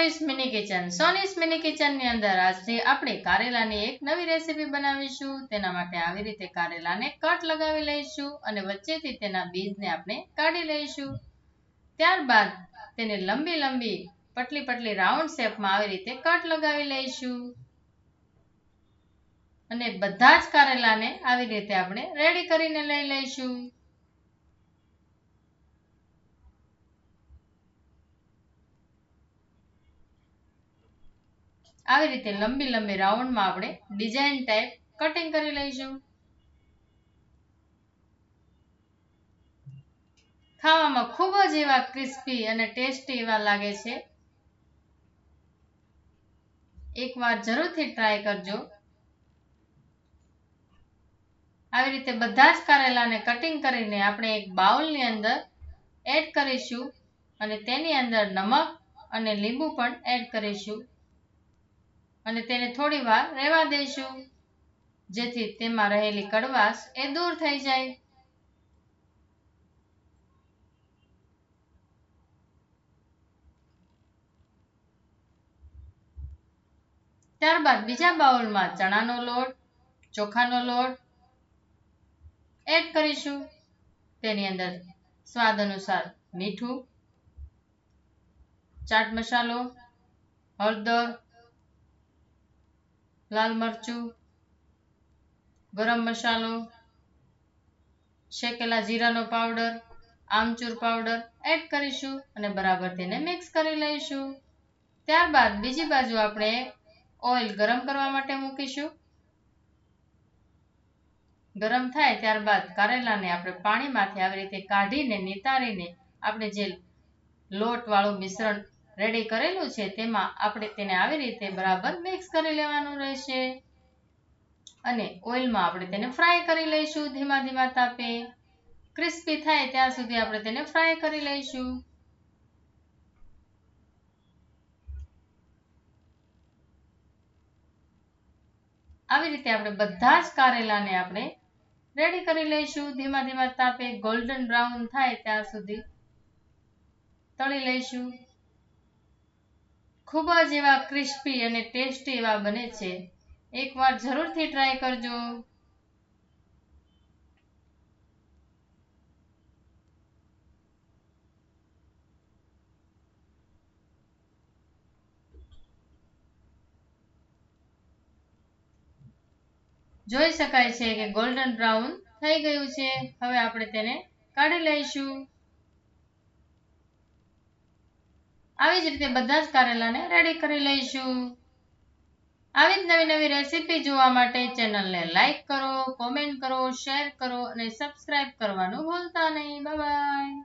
Soni's mini kitchen Soni's mini કિચનની અંદર આજે આપણે કારેલાની એક નવી રેસીપી બનાવીશું. તેના માટે આવી રીતે કારેલાને કટ લગાવી લઈશું અને વચ્ચેથી તેના બીજને આપણે કાઢી લઈશું. ત્યારબાદ તેને લંબી લંબી, પટલી પટલી રાઉન્ડ શેપમાં આવી રીતે કટ લગાવી લઈશું. અને બધા જ કારેલાને આવી રીતે આપણે રેડી કરીને લઈ લઈશું. આવી રીતે લંબી લંબી રાઉન્ડમાં આપણે ડિઝાઇન ટાઈપ કટિંગ કરી લઈશું. ખાવામાં ખૂબ જ એવા ક્રિસ્પી અને ટેસ્ટી એવા લાગે છે. એકવાર જરૂરથી ટ્રાય કરજો. આવી રીતે બધા જ કારેલાને કટિંગ કરીને આપણે એક બાઉલની અંદર એડ કરીશું અને તેની અંદર નમક અને લીંબુ પણ એડ કરીશું. અને તેને થોડી વાર રહેવા દઈશું જેથી તેમાં રહેલી કડવાશ એ દૂર થઈ જાય. ત્યારબાદ બીજા બાઉલમાં ચણાનો લોટ, ચોખાનો લોટ એડ કરીશું. તેની અંદર સ્વાદ અનુસાર મીઠું, ચાટ મસાલો, હળદર લાલ મરચું, ગરમ મસાલો, શેકેલા જીરાનો પાવડર, આમચૂર પાવડર એડ કરીશું અને બરાબર તેને મિક્સ કરી લઈશું. ત્યારબાદ બીજી બાજુ આપણે ઓઇલ ગરમ કરવા માટે મૂકીશું. ગરમ થાય ત્યારબાદ કારેલાને આપણે પાણીમાંથી આવી રીતે કાઢીને નિતારીને આપણે જે લોટવાળું મિશ્રણ રેડી કરેલું છે, તેમાં આપણે તેને આવી રીતે બરાબર મિક્સ કરી લેવાનું રહેશે. અને ઓઇલમાં આપણે તેને ફ્રાય કરી લઈશું ધીમા ધીમા તાપે. ક્રિસ્પી થાય ત્યાં સુધી આપણે તેને ફ્રાય કરી લઈશું. આવી રીતે આપણે બધા જ કારેલાને આપણે રેડી કરી લઈશું. ધીમા ધીમા તાપે ગોલ્ડન બ્રાઉન થાય ત્યાં સુધી તળી લઈશું. ખૂબ જ એવા ક્રિસ્પી અને ટેસ્ટી એવા બને છે. એકવાર જરૂરથી ટ્રાય કરજો. જોઈ શકાય છે કે ગોલ્ડન બ્રાઉન થઈ ગયું છે. હવે આપણે તેને કાઢી લઈશું. આવી જ રીતે બધા જ કારેલાને રેડી કરી લઈશું. આવી જ નવી નવી રેસીપી જોવા માટે ચેનલને લાઇક કરો કોમેન્ટ કરો શેર કરો અને સબસ્ક્રાઇબ કરવાનું ભૂલતા નહીં. બાય